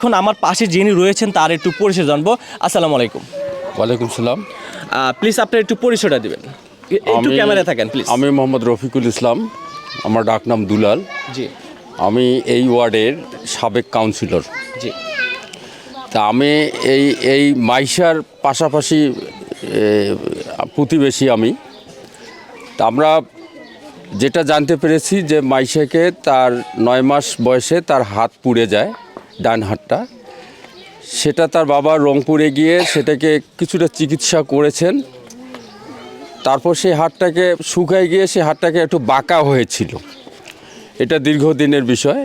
এখন আমার পাশে যিনি রয়েছেন তার একটু পরিচয় জানব। আসসালামু আলাইকুম। ওয়ালাইকুম সালাম। প্লিজ আপনার একটু পরিচয়টা দিবেন। একটু ক্যামেরা থাকেন প্লিজ আমি মোহাম্মদ রফিকুল ইসলাম আমার ডাকনাম দুলাল। জি। আমি এই ওয়ার্ডের সাবেক কাউন্সিলর জি। তা আমি এই এই মাইশার পাশাপাশি প্রতিবেশী আমি। তা আমরা যেটা জানতে পেরেছি যে মাইশাকে তার নয় মাস বয়সে তার হাত পুড়ে যায়। ডান হাতটা সেটা তার বাবা রংপুরে গিয়ে সেটাকে কিছুটা চিকিৎসা করেছেন। তারপর সেই হাতটাকে শুকায় গিয়ে সেই হাতটাকে একটু বাঁকা হয়েছিল। এটা দীর্ঘদিনের বিষয়।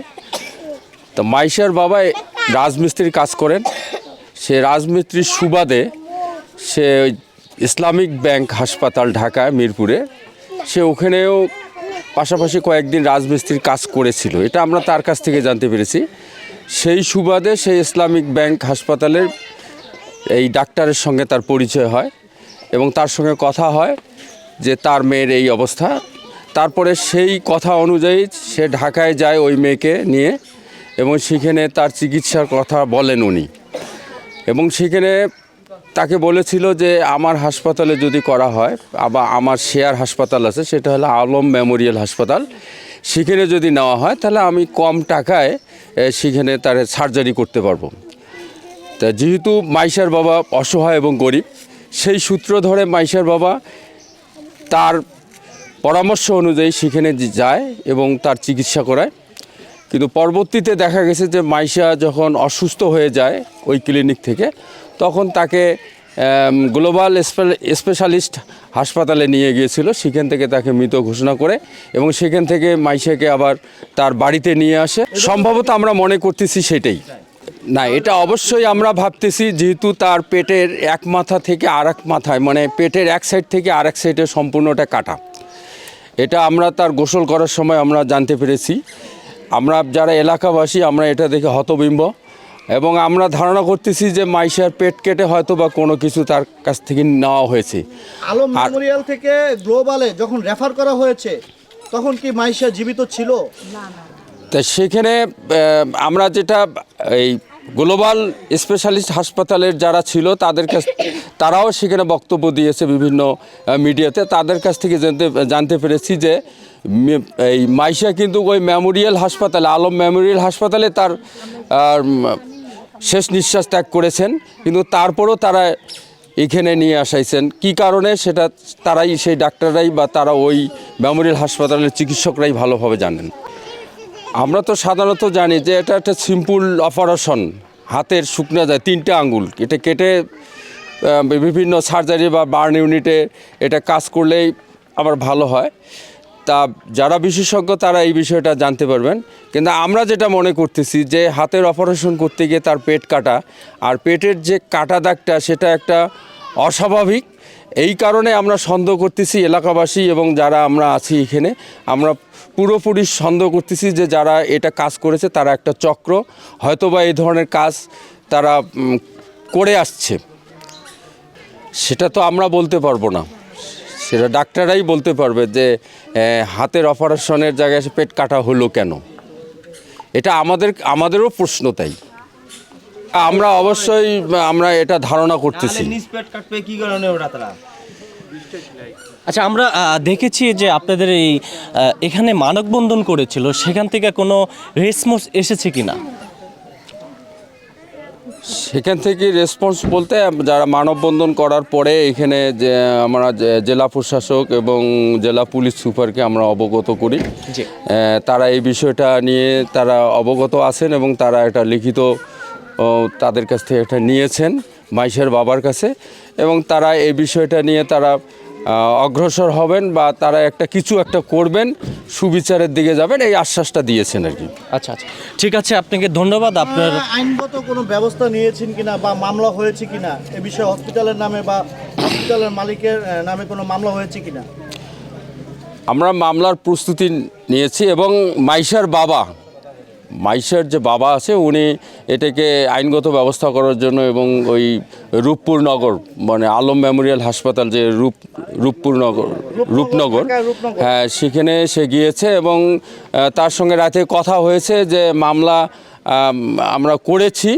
তো মাইশার বাবা রাজমিস্ত্রির কাজ করেন। সে রাজমিস্ত্রির সুবাদে সে ইসলামিক ব্যাংক হাসপাতাল ঢাকা মিরপুরে, সে ওখানেও পাশাপাশি কয়েকদিন রাজমিস্ত্রির কাজ করেছিল। এটা আমরা তার কাছ থেকে জানতে পেরেছি। সেই সুবাদে সেই ইসলামিক ব্যাংক হাসপাতালের এই ডাক্তারের সঙ্গে তার পরিচয় হয় এবং তার সঙ্গে কথা হয় যে তার মেয়ের এই অবস্থা। তারপরে সেই কথা অনুযায়ী সে ঢাকায় যায় ওই মেয়েকে নিয়ে এবং সেখানে তার চিকিৎসার কথা বলেন উনি। এবং সেখানে তাকে বলেছিল যে আমার হাসপাতালে যদি করা হয়, আবার আমার শেয়ার হাসপাতাল আছে, সেটা হলো আলম মেমোরিয়াল হাসপাতাল। সেখানে যদি নেওয়া হয়, তাহলে আমি কম টাকায় সেখানে তার সার্জারি করতে পারব। তা যেহেতু মাইশার বাবা অসহায় এবং গরিব, সেই সূত্র ধরে মাইশার বাবা তার পরামর্শ অনুযায়ী সেখানে যায় এবং তার চিকিৎসা করায়। কিন্তু পরবর্তীতে দেখা গেছে যে মাইশা যখন অসুস্থ হয়ে যায় ওই ক্লিনিক থেকে, তখন তাকে গ্লোবাল স্পেশালিস্ট হাসপাতালে নিয়ে গিয়েছিল। সেখান থেকে তাকে মৃত ঘোষণা করে এবং সেখান থেকে মাইশাকে আবার তার বাড়িতে নিয়ে আসে। সম্ভবত আমরা মনে করতেছি সেটাই। না, এটা অবশ্যই আমরা ভাবতেছি, যেহেতু তার পেটের এক মাথা থেকে আর এক মাথায় মানে পেটের এক সাইড থেকে আর এক সাইডে সম্পূর্ণটা কাটা। এটা আমরা তার গোসল করার সময় আমরা জানতে পেরেছি। আমরা যারা এলাকাবাসী, আমরা এটা দেখে হতবিম্ব। এবং আমরা ধারণা করতেছি যে মাইশার পেট কেটে হয়তো বা কোনো কিছু তার কাছ থেকে নেওয়া হয়েছে। আলম মেমোরিয়াল থেকে গ্লোবালে যখন রেফার করা হয়েছে তখন কি মাইশা জীবিত ছিল? তা সেখানে আমরা যেটা এই গ্লোবাল স্পেশালিস্ট হাসপাতালের যারা ছিল তাদের কাছ তারাও সেখানে বক্তব্য দিয়েছে বিভিন্ন মিডিয়াতে। তাদের কাছ থেকে জানতে জানতে পেরেছি যে এই মাইশা কিন্তু ওই মেমোরিয়াল হাসপাতালে আলম মেমোরিয়াল হাসপাতালে তার শেষ নিঃশ্বাস ত্যাগ করেছেন, কিন্তু তারপরও তারা এখানে নিয়ে আসাইছেন। কি কারণে? সেটা তারাই, সেই ডাক্তাররাই বা তারা ওই মেমোরিয়াল হাসপাতালের চিকিৎসকরাই ভালোভাবে জানেন। আমরা তো সাধারণত জানি যে এটা একটা সিম্পল অপারেশন। হাতের শুকনো যায়, তিনটে আঙ্গুল। এটা কেটে বিভিন্ন সার্জারি বা বার্ন ইউনিটে এটা কাজ করলেই আবার ভালো হয়। তা যারা বিশেষজ্ঞ, তারা এই বিষয়টা জানতে পারবেন। কিন্তু আমরা যেটা মনে করতেছি যে, হাতের অপারেশন করতে গিয়ে তার পেট কাটা, আর পেটের যে কাটা দাগটা, সেটা একটা অস্বাভাবিক। এই কারণে আমরা সন্দেহ করতেছি এলাকাবাসী এবং যারা আমরা আছি এখানে, আমরা পুরোপুরি সন্দেহ করতেছি যে, যারা এটা কাজ করেছে তারা একটা চক্র, হয়তোবা এই ধরনের কাজ তারা করে আসছে। সেটা তো আমরা বলতে পারব না। সেটা ডাক্তাররাই বলতে পারবে যে হাতের অপারেশনের জায়গায় পেট কাটা হলো কেন? এটা আমাদের আমাদেরও প্রশ্ন তাই। আমরা অবশ্যই আমরা এটা ধারণা করতেছি। কি কারণে তারা? আচ্ছা আমরা দেখেছি যে আপনাদের এই এখানে মানববন্ধন করেছিল সেখান থেকে কোনো রেসপন্স এসেছে কিনা? সেখান থেকে রেসপন্স বলতে যারা মানববন্ধন করার পরে এখানে যে আমরা জেলা প্রশাসক এবং জেলা পুলিশ সুপারকে আমরা অবগত করি। তারা এই বিষয়টা নিয়ে তারা অবগত আছেন এবং তারা একটা লিখিত তাদের কাছ থেকে এটা নিয়েছেন মাইশের বাবার কাছে এবং তারা এই বিষয়টা নিয়ে তারা অগ্রসর হবেন বা তারা একটা কিছু একটা করবেন সুবিচারের দিকে যাবেন এই আশ্বাসটা দিয়েছেন আর কি। আচ্ছা আচ্ছা। ঠিক আছে আপনাকে ধন্যবাদ আপনার আইনগত কোনো ব্যবস্থা নিয়েছেন কিনা বা মামলা হয়েছে কিনা? এ বিষয়ে হসপিটালের নামে বা হসপিটালের মালিকের নামে কোনো মামলা হয়েছে কিনা? আমরা মামলার প্রস্তুতি নিয়েছি এবং মাইশার বাবা মাইশার যে বাবা আছে উনি এটাকে আইনগত ব্যবস্থা করার জন্য এবং ওই রূপপুর নগর মানে আলম মেমোরিয়াল হাসপাতাল যে রূপ রূপপুর নগর রূপনগর হ্যাঁ সেখানে সে গিয়েছে এবং তার সঙ্গে রাতে কথা হয়েছে যে মামলা আমরা করেছি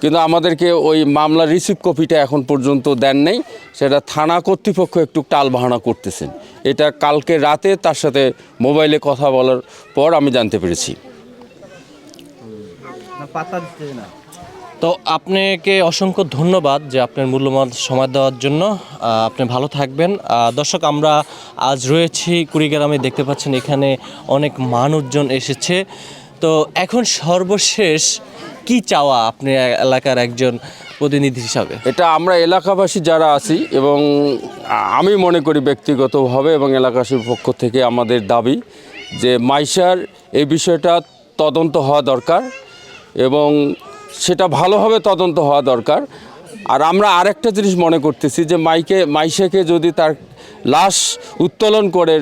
কিন্তু আমাদেরকে ওই মামলার রিসিভ কপিটা এখন পর্যন্ত দেন নেই। সেটা থানা কর্তৃপক্ষ একটু টাল বাহানা করতেছেন। এটা কালকে রাতে তার সাথে মোবাইলে কথা বলার পর আমি জানতে পেরেছি। পাত্তা দিচ্ছে না। তো আপনাকে অসংখ্য ধন্যবাদ যে আপনার মূল্যবান সময় দেওয়ার জন্য। আপনি ভালো থাকবেন। দর্শক আমরা আজ রয়েছি কুড়িগ্রামে দেখতে পাচ্ছেন এখানে অনেক মানুষজন এসেছে। তো এখন সর্বশেষ কি চাওয়া আপনি এলাকার একজন প্রতিনিধি হিসাবে? এটা আমরা এলাকাবাসী যারা আছি এবং আমি মনে করি ব্যক্তিগতভাবে এবং এলাকাবাসীর পক্ষ থেকে আমাদের দাবি যে মাইশার এই বিষয়টা তদন্ত হওয়া দরকার। এবং সেটা ভালোভাবে তদন্ত হওয়া দরকার। আর আমরা আরেকটা জিনিস মনে করতেছি যে মাইকে, মাইশাকে যদি তার লাশ উত্তোলন করে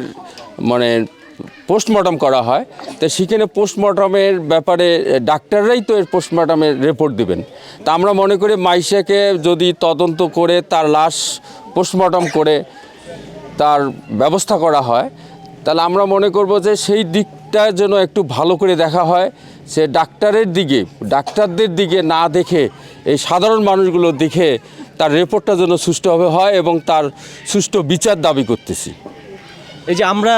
মানে পোস্টমর্টম করা হয়, তো সেখানে পোস্টমর্টমের ব্যাপারে ডাক্তাররাই তো এর পোস্টমর্টমের রিপোর্ট দিবেন। তা আমরা মনে করি মাইশাকে যদি তদন্ত করে তার লাশ পোস্টমর্টম করে তার ব্যবস্থা করা হয়, তাহলে আমরা মনে করব যে সেই দিকটা যেন একটু ভালো করে দেখা হয় সে ডাক্তারের দিকে ডাক্তারদের দিকে না দেখে এই সাধারণ মানুষগুলো দেখে তার রিপোর্টটা যেন সুষ্ঠুভাবে হয় এবং তার সুষ্ঠু বিচার দাবি করতেছি। এই যে আমরা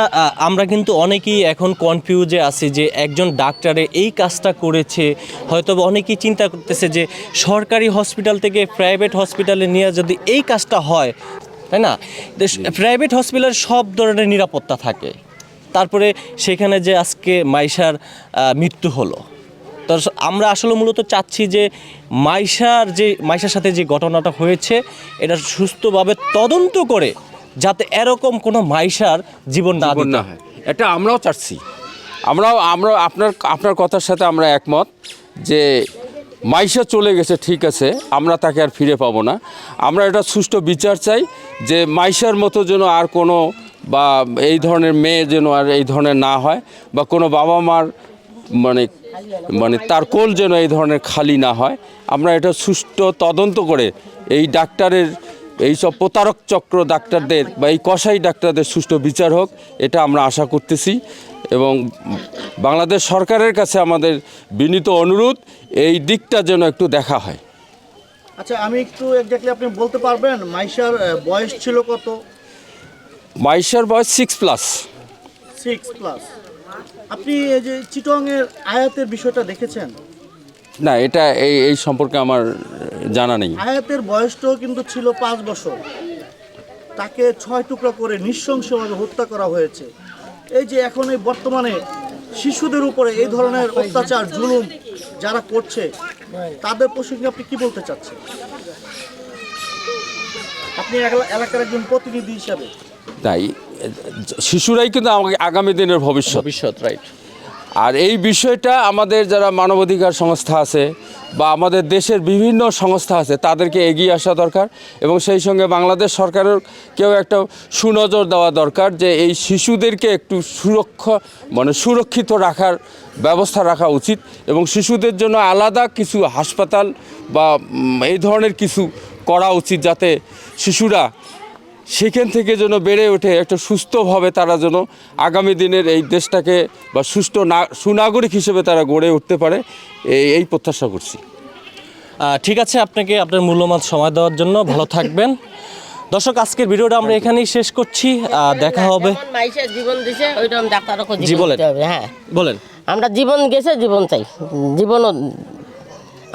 আমরা কিন্তু অনেকেই এখন কনফিউজে আছি যে একজন ডাক্তারে এই কাজটা করেছে হয়তো অনেকেই চিন্তা করতেছে যে সরকারি হসপিটাল থেকে প্রাইভেট হসপিটালে নিয়ে যদি এই কাজটা হয় তাই না? প্রাইভেট হসপিটালে সব ধরনের নিরাপত্তা থাকে। তারপরে সেখানে যে আজকে মাইশার মৃত্যু হলো। তো আমরা আসলে মূলত চাচ্ছি যে মাইশার যে মাইশার সাথে যে ঘটনাটা হয়েছে এটা সুস্থভাবে তদন্ত করে যাতে এরকম কোনো মাইশার জীবন না হয়। এটা আমরাও চাচ্ছি। আমরাও আমরা আপনার আপনার কথার সাথে আমরা একমত যে মাইশা চলে গেছে ঠিক আছে আমরা তাকে আর ফিরে পাবো না। আমরা এটা সুষ্ঠু বিচার চাই যে মাইশার মতো যেন আর কোনো বা এই ধরনের মেয়ে যেন আর এই ধরনের না হয় বা কোনো বাবা মার মানে মানে তার কোল যেন এই ধরনের খালি না হয়, আমরা এটা সুষ্ঠু তদন্ত করে এই ডাক্তারের, এই সব প্রতারক চক্র ডাক্তারদের বা এই কসাই ডাক্তারদের সুষ্ঠু বিচার হোক, এটা আমরা আশা করতেছি এবং বাংলাদেশ সরকারের কাছে আমাদের বিনীত অনুরোধ, এই দিকটা যেন একটু দেখা হয়। আচ্ছা আমি একটু এক্স্যাক্টলি আপনি বলতে পারবেন, মাইশার বয়স ছিল কত? মাইশার বয়স সিক্স প্লাস সিক্স প্লাস আপনি এই যে চিটংয়ের আয়াতের বিষয়টা দেখেছেন? না এটা এই এই সম্পর্কে আমার জানা নেই। আয়াতের বয়সটাও কিন্তু ছিল পাঁচ বছর। তাকে ছয় টুকরা করে নৃশংসভাবে হত্যা করা হয়েছে। এই যে এখন এই বর্তমানে শিশুদের উপরে এই ধরনের অত্যাচার জুলুম যারা করছে তাদের প্রসঙ্গে আপনি কি বলতে চাচ্ছেন? আপনি এলা- এলাকার একজন প্রতিনিধি হিসাবে। তাই শিশুরাই কিন্তু আমাকে আগামী দিনের ভবিষ্যৎ। ভবিষ্যৎ রাইট আর এই বিষয়টা আমাদের যারা মানবাধিকার সংস্থা আছে বা আমাদের দেশের বিভিন্ন সংস্থা আছে তাদেরকে এগিয়ে আসা দরকার এবং সেই সঙ্গে বাংলাদেশ সরকারের কেউ একটা সুনজর দেওয়া দরকার যে এই শিশুদেরকে একটু সুরক্ষা মানে সুরক্ষিত রাখার ব্যবস্থা রাখা উচিত এবং শিশুদের জন্য আলাদা কিছু হাসপাতাল বা এই ধরনের কিছু করা উচিত যাতে শিশুরা সেখান থেকে যেন বেড়ে ওঠে একটা সুস্থভাবে তারা যেন আগামী দিনের এই দেশটাকে বা সুস্থ না সুনাগরিক হিসেবে তারা গড়ে উঠতে পারে এই এই প্রত্যাশা করছি। ঠিক আছে আপনাকে আপনার মূল্যবান সময় দেওয়ার জন্য ভালো থাকবেন। দর্শক আজকের ভিডিওটা আমরা এখানেই শেষ করছি। দেখা হবে। জীবন দিছে ওইরকম ডাক্তারকে জি, বলেন। হ্যাঁ। বলেন। আমরা জীবন গেছে জীবন চাই। জীবনও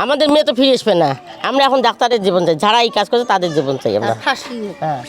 আমাদের মেয়ে তো ফিরে আসবে না। আমরা এখন ডাক্তারের জীবন চাই যারা এই কাজ করছে তাদের জীবন চাই আমরা। হ্যাঁ